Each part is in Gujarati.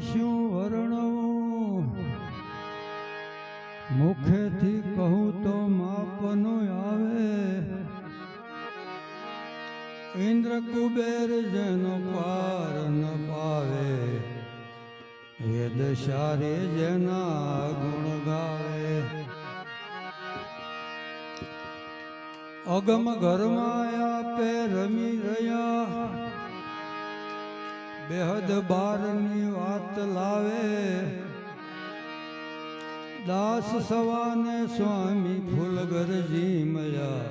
શું વર્ણવું મુખેથી કહું તો માપનો આવે. ઇન્દ્ર કુબેર જેનો પાર ન પાવે. એ દશારે જેના ગુણ ગાવે. અગમ ઘરમાં આપે રમી રહ્યા. બેહદ બારની વાત લાવે. દાસ સવાને સ્વામી ફૂલગરજી મળ્યા.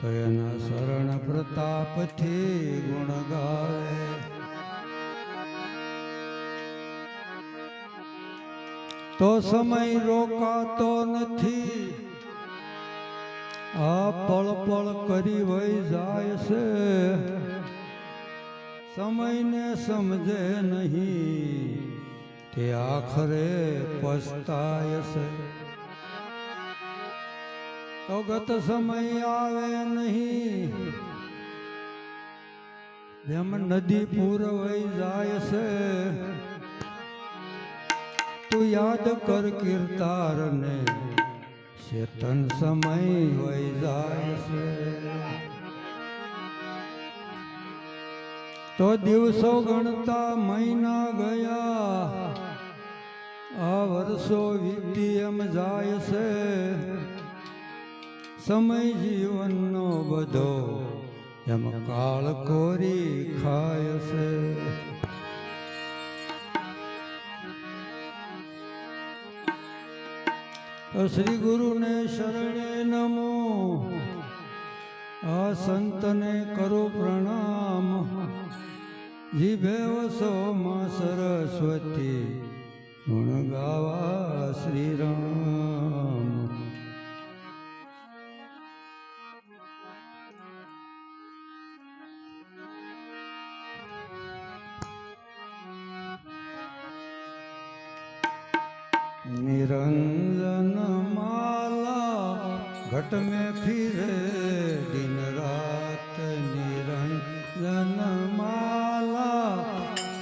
તો એના શરણ પ્રતાપથી ગુણ ગાવે. તો સમય રોકાતો નથી. આ પળ પળ કરી વહી જાય છે. સમયને સમજે નહીં. તે આખરે પસ્તાય છે. તો ગત સમય આવે નહીં. જેમ નદી પૂરવાઈ જાય છે. તું યાદ કર કીર્તારને. ચેતન સમય વહી જાય છે. તો દિવસો ગણતા મહિના ગયા. આ વર્ષો વીતી એમ જાય છે. સમય જીવનનો બધો એમ કાળ કોરી ખાય છે. શ્રી ગુરુને શરણે નમો. આ સંતને કરો પ્રણામ. જીભે વસોમાં સરસ્વતી, ગુણ ગાવા શ્રી રામ નિરંજન માલા ઘટ મેં ફિરે દિન રાત નિરંજન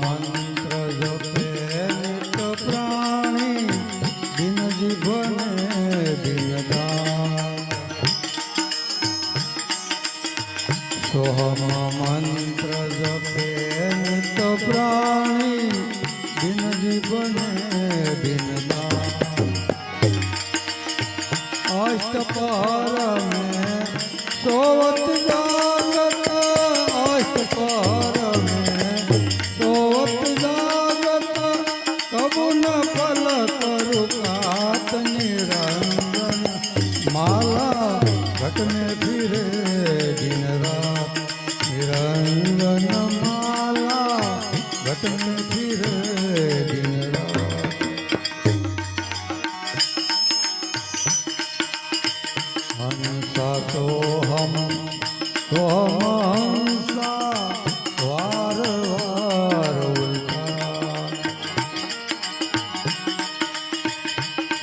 મંત્ર જપે પ્રાણી દિન જીવને અષ્ટપહર મેં સોવત જાગત અષ્ટપહર મેં સોવત જાગત કબુ ન ફલ કરુ કાત નિરંજન માલા ઘટને ફિરે દિન સોહમ સોહમ વાર વાર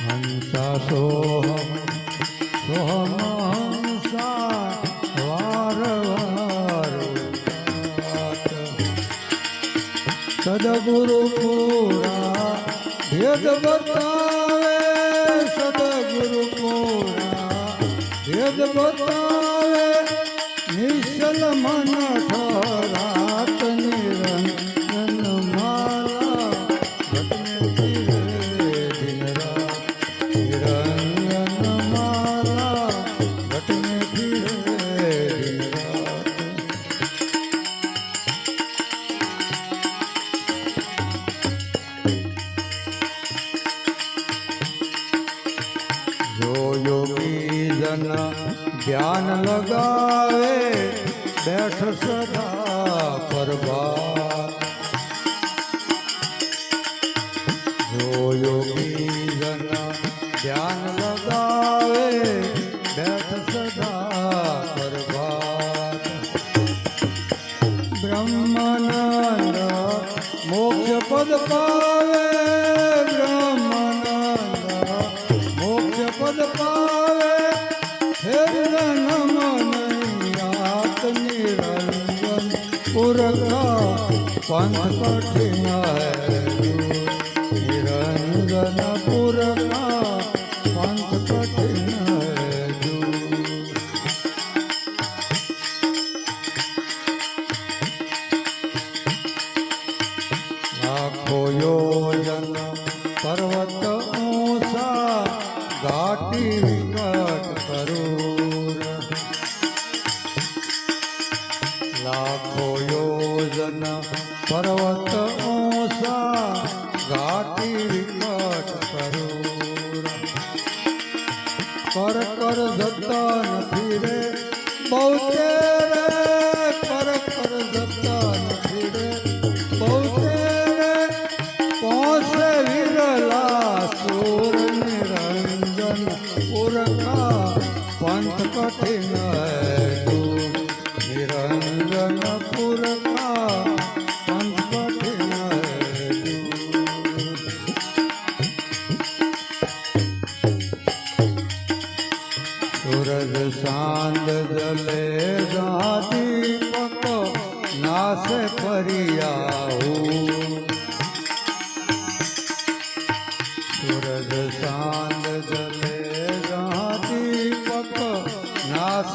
હંસા સોહમ સોહમ સદગુરુ પૂરા ભેદ બતાવે વેદ બતાવે નિશ્ચલ મન ઠરાત નિરંજન ધીરે દિન રાત નિરંજન માલા ઘટને ધ્યાન લગાવે બેઠ સદા પરવા. જો યોગી જન ધ્યાન લગાવે. પંથ કઠિન હૈ નિરંજન ಪರ್ವತ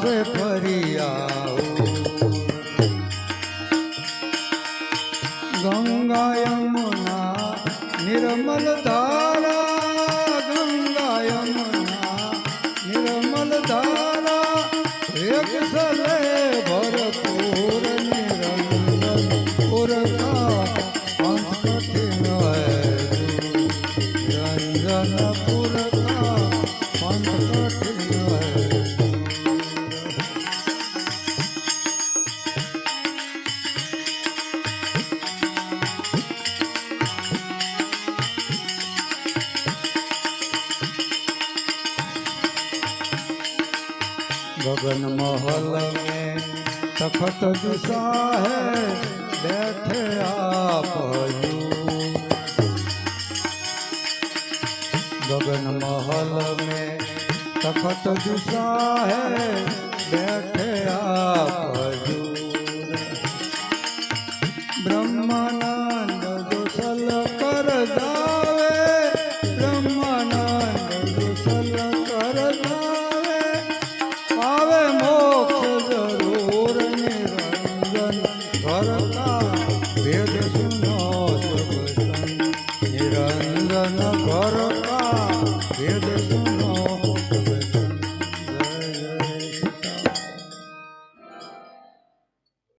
નાસે પરિયાહુ ગંગા યમુના નિર્મલ ધારા ગંગા યમુના નિર્મલ ધારા એક સલે ભરપૂર નિરંજન પુરખા કઠિન રંજન પુરખા गगन महल में तखत दिशा है बैठे आप यूं। गगन महल में तखत दिशा है